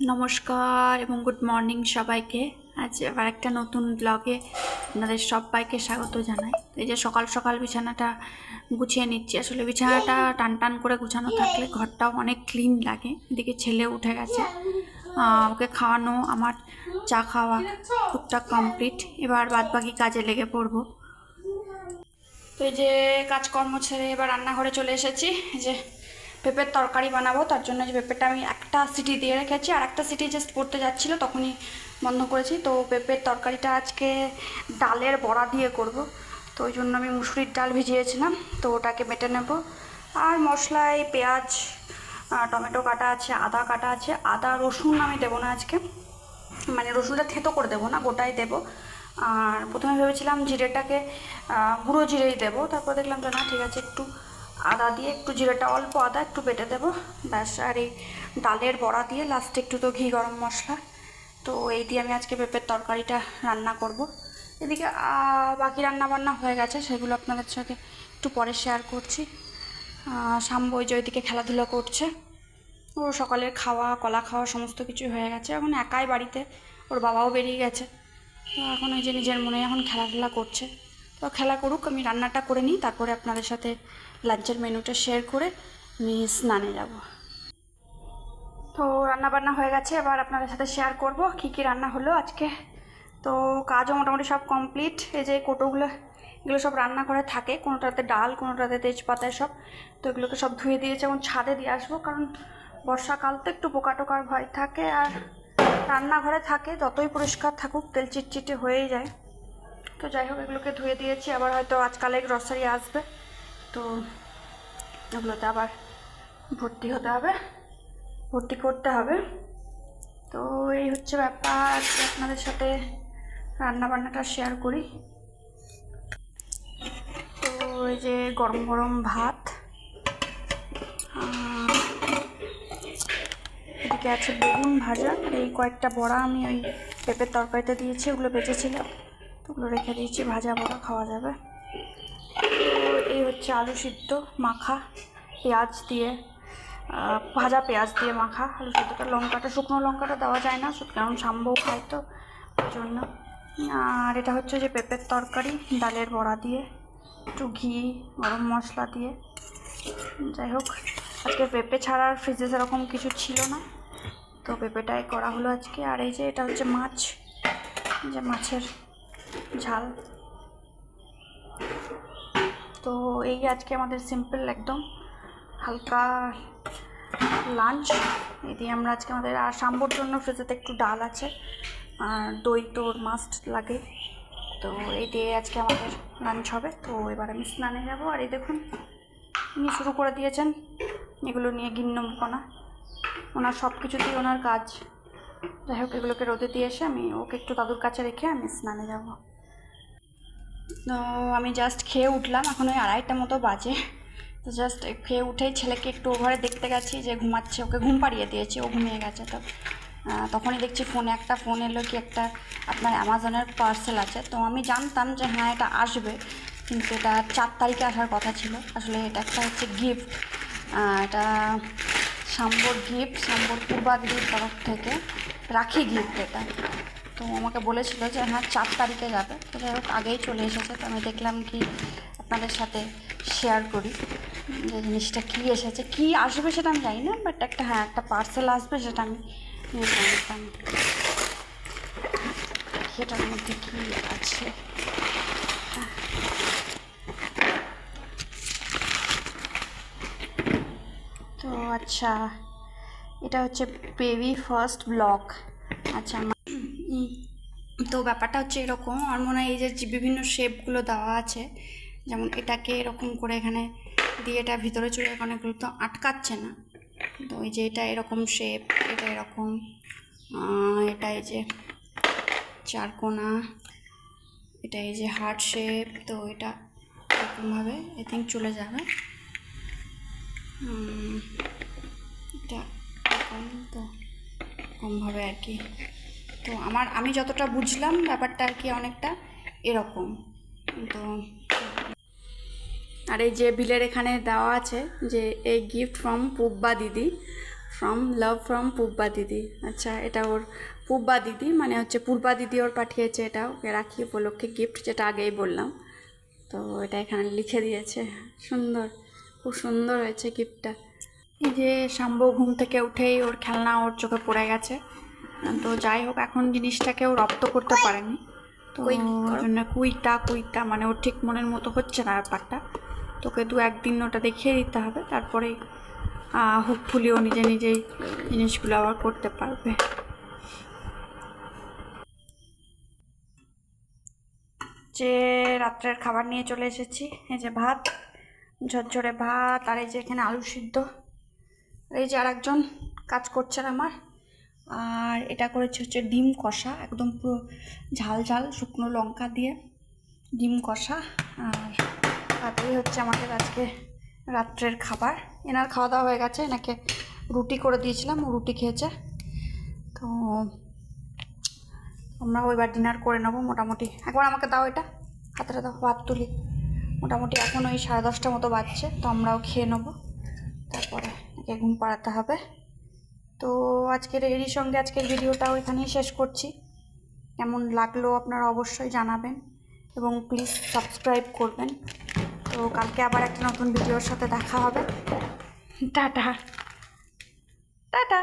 নমস্কার এবং good morning সবাইকে। আজ আবার একটা নতুন ব্লগে আপনাদের সবাইকে স্বাগত জানাই। এই যে সকাল সকাল বিছানাটা গুছিয়ে নিচ্ছি। আসলে বিছানাটা টান টান করে গুছানো থাকলে ঘরটাও অনেক ক্লিন লাগে। এদিকে ছেলে উঠে গেছে। ওকে খাওয়ানো, আমার চা খাওয়া টুকটাক কমপ্লিট এবার বাদ বাকি কাজে লেগে পড়ব। তো এই যে কাজকর্ম ছেড়ে এবার রান্নাঘরে চলে এসেছি। যে পেঁপের তরকারি বানাবো, তার জন্য যে পেঁপেটা আমি একটা সিটি দিয়ে রেখেছি, আর একটা সিটি জাস্ট পড়তে যাচ্ছিল, তখনই বন্ধ করেছি। তো পেঁপের তরকারিটা আজকে ডালের বড়া দিয়ে করব। তো ওই জন্য আমি মুসুরির ডাল ভিজিয়েছিলাম, তো ওটাকে বেটে নেব। আর মশলায় পেঁয়াজ টমেটো কাটা আছে, আদা কাটা আছে, আদা, রসুন আমি দেবো না আজকে। মানে রসুনটা থেতো করে দেবো না, গোটাই দেবো। আর প্রথমে ভেবেছিলাম জিরেটাকে গুঁড়ো জিরেই দেবো, তারপর দেখলাম যে না, ঠিক আছে, একটু আদা দিয়ে একটু জিরেটা, অল্প আদা একটু বেটে দেবো। ব্যাস, আর এই ডালের বড়া দিয়ে লাস্টে একটু তো ঘি গরম মশলা। তো এই দিয়ে আমি আজকে পেঁপের তরকারিটা রান্না করব। এদিকে বাকি রান্না বান্না হয়ে গেছে, সেগুলো আপনাদের সঙ্গে একটু পরে শেয়ার করছি। শাম্বু ওই যে ওইদিকে খেলাধুলা করছে। ওর সকালের খাওয়া, কলা খাওয়া সমস্ত কিছু হয়ে গেছে। এখন একাই বাড়িতে, ওর বাবাও বেরিয়ে গেছে। তো এখন ওই যে নিজের মনে এখন খেলাধুলা করছে। তো খেলা করুক, আমি রান্নাটা করে নিই, তারপরে আপনাদের সাথে লাঞ্চের মেনুটা শেয়ার করে আমি স্নানে যাব। তো রান্না বান্না হয়ে গেছে, এবার আপনাদের সাথে শেয়ার করব কি কি রান্না হলো আজকে। তো কাজও মোটামুটি সব কমপ্লিট এই যে কোটোগুলো, এগুলো সব রান্না করে থাকে, কোনোটাতে ডাল, কোনোটাতে তেজপাতায় সব। তো এগুলোকে সব ধুয়ে দিয়েছে এবং ছাদে দিয়ে আসব, কারণ বর্ষাকাল তো একটু পোকা টোকার ভয় থাকে, আর রান্নাঘরে থাকে, যতই পরিষ্কার থাকুক, তেল চিটচিটে হয়েই যায়। তো যাই হোক, এগুলোকে ধুয়ে দিয়েছি, আবার হয়তো আজকালে গ্রসারি আসবে। তো এগুলোতে আবার ভর্তি হতে হবে, ভর্তি করতে হবে। তো এই হচ্ছে ব্যাপার আপনাদের সাথে রান্না বান্নাটা শেয়ার করি। তো এই যে গরম গরম ভাত এদিকে আছে বেগুন ভাজা। এই কয়েকটা বড়া আমি ওই পেঁপের তরকারিতে দিয়েছি, ওগুলো বেঁচেছিল তো ওগুলো রেখে দিয়েছি, ভাজা বড়া খাওয়া যাবে। এই হচ্ছে আলু সিদ্ধ, মাখা, পেঁয়াজ দিয়ে ভাজা পেঁয়াজ দিয়ে মাখা আলু সিদ্ধটা লঙ্কাটা, শুকনো লঙ্কাটা দেওয়া যায় না কারণ সাম্বও খায় তো, ওই জন্য। আর এটা হচ্ছে যে পেঁপের তরকারি, ডালের বড়া দিয়ে, একটু ঘি, গরম মশলা দিয়ে। যাই হোক, আজকে পেঁপে ছাড়া আর ফ্রিজে সেরকম কিছু ছিল না। তো পেঁপেটাই করা হলো আজকে। আর এই যে এটা হচ্ছে মাছ যে মাছের ঝাল। তো এই আজকে আমাদের সিম্পল একদম হালকা লাঞ্চ দিয়ে আমরা আজকে আমাদের আর সাম্বর জন্য ফ্রিজেতে একটু ডাল আছে, আর দই তো মাস্ট লাগে। তো এই দিয়ে আজকে আমাদের লাঞ্চ হবে। তো এবার আমি স্নানে যাব। আর এই দেখুন, উনি শুরু করে দিয়েছেন এগুলো নিয়ে গিন্নমপনা ওনার সব কিছুতেই ওনার কাজ। যাই হোক, এগুলোকে রোদে দিয়ে এসে আমি ওকে একটু দাদুর কাছে রেখে আমি স্নানে যাব। তো আমি জাস্ট খেয়ে উঠলাম, এখন ওই আড়াইটা মতো বাজে। তো জাস্ট খেয়ে উঠেই ছেলেকে একটু ওভারে দেখতে গেছি যে ঘুমাচ্ছে, ওকে ঘুম পাড়িয়ে দিয়েছি, ও ঘুমিয়ে গেছে। তো তখনই দেখছি ফোনে একটা ফোন এলো কি একটা আপনার অ্যামাজনের পার্সেল আছে। তো আমি জানতাম যে হ্যাঁ এটা আসবে, কিন্তু এটা চার তারিখে আসার কথা ছিল। আসলে এটা একটা হচ্ছে গিফট এটা সাম্বর গিফট সাম্বর পূর্বাগিরির তরফ থেকে। রাখি গিফট এটা। তো আমাকে বলেছিল যে হ্যাঁ চার তারিখে যাবে। তো যাই হোক, আগেই চলে এসেছে। তো আমি দেখলাম কি আপনাদের সাথে শেয়ার করি যে জিনিসটা কী এসেছে, কী আসবে সেটা আমি জানি না বাট একটা হ্যাঁ একটা পার্সেল আসবে সেটা আমি জানতাম। সেটার মধ্যে কী আছে। তো আচ্ছা এটা হচ্ছে বেবি ফার্স্ট ব্লগ আচ্ছা তো ব্যাপারটা হচ্ছে এরকম, আর মনে হয় এই যে বিভিন্ন শেপগুলো দেওয়া আছে, যেমন এটাকে এরকম করে এখানে দিয়ে এটা ভিতরে চলে গেলে অনেকগুলো তো আটকাচ্ছে না। তো এই যে এটা এরকম শেপ এটা এরকম এটা এই যে চারকোনা এটা এই যে হার্ট শেপ তো এটা এরকমভাবে আই থিঙ্ক চলে যাবে। এটা এরকম তো এরকমভাবে আর কি। তো আমার, আমি যতটা বুঝলাম ব্যাপারটা আর কি অনেকটা এরকম। তো আর এই যে বিলের এখানে দেওয়া আছে যে এই গিফট ফ্রম পুব্বা দিদি ফ্রম লাভ ফ্রম পূর্বা দিদি। আচ্ছা এটা ওর পূর্বা দিদি মানে হচ্ছে পূর্বা দিদি ওর পাঠিয়েছে এটা, ওকে রাখি উপলক্ষে গিফট যেটা আগেই বললাম। তো এটা এখানে লিখে দিয়েছে, সুন্দর, খুব সুন্দর হয়েছে গিফটটা এই যে শাম্বু ঘুম থেকে উঠেই ওর খেলনা ওর চোখে পড়ে গেছে। তো যাই হোক এখন জিনিসটাকে ও রপ্ত করতে পারেনি। তো ওই জন্য কুইটা কুইটা মানে ওর ঠিক মনের মতো হচ্ছে না ব্যাপারটা। তোকে দু একদিন ওটা দেখিয়ে দিতে হবে তারপরে হোপফুলি ও নিজে নিজেই জিনিসগুলো আবার করতে পারবে। যে রাত্রের খাবার নিয়ে চলে এসেছি এই যে ভাত ঝরঝরে ভাত আর এই যে এখানে আলু সিদ্ধ। আর এই যে আরেকজন কাজ করছেন আমার। আর এটা করেছে হচ্ছে ডিম কষা, একদম পুরো ঝাল ঝাল শুকনো লঙ্কা দিয়ে ডিম কষা। আর তাতেই হচ্ছে আমাদের আজকে রাত্রের খাবার। এনার খাওয়া দাওয়া হয়ে গেছে, এনাকে রুটি করে দিয়েছিলাম, ও রুটি খেয়েছে। তো আমরাও এবার ডিনার করে নেব মোটামুটি। একবার আমাকে দাও এটা হাতেটা দাও, ভাত তুলি। মোটামুটি এখন ওই সাড়ে দশটা মতো বাজছে, তো আমরাও খেয়ে নেব। তারপরে একে ঘুম পাড়াতে হবে। তো আজকের এরই সঙ্গে আজকের ভিডিওটাও এখানেই শেষ করছি। কেমন লাগল আপনারা অবশ্যই জানাবেন এবং প্লিজ সাবস্ক্রাইব করবেন। তো কালকে আবার একটা নতুন ভিডিওর সাথে দেখা হবে। টাটা। টাটা।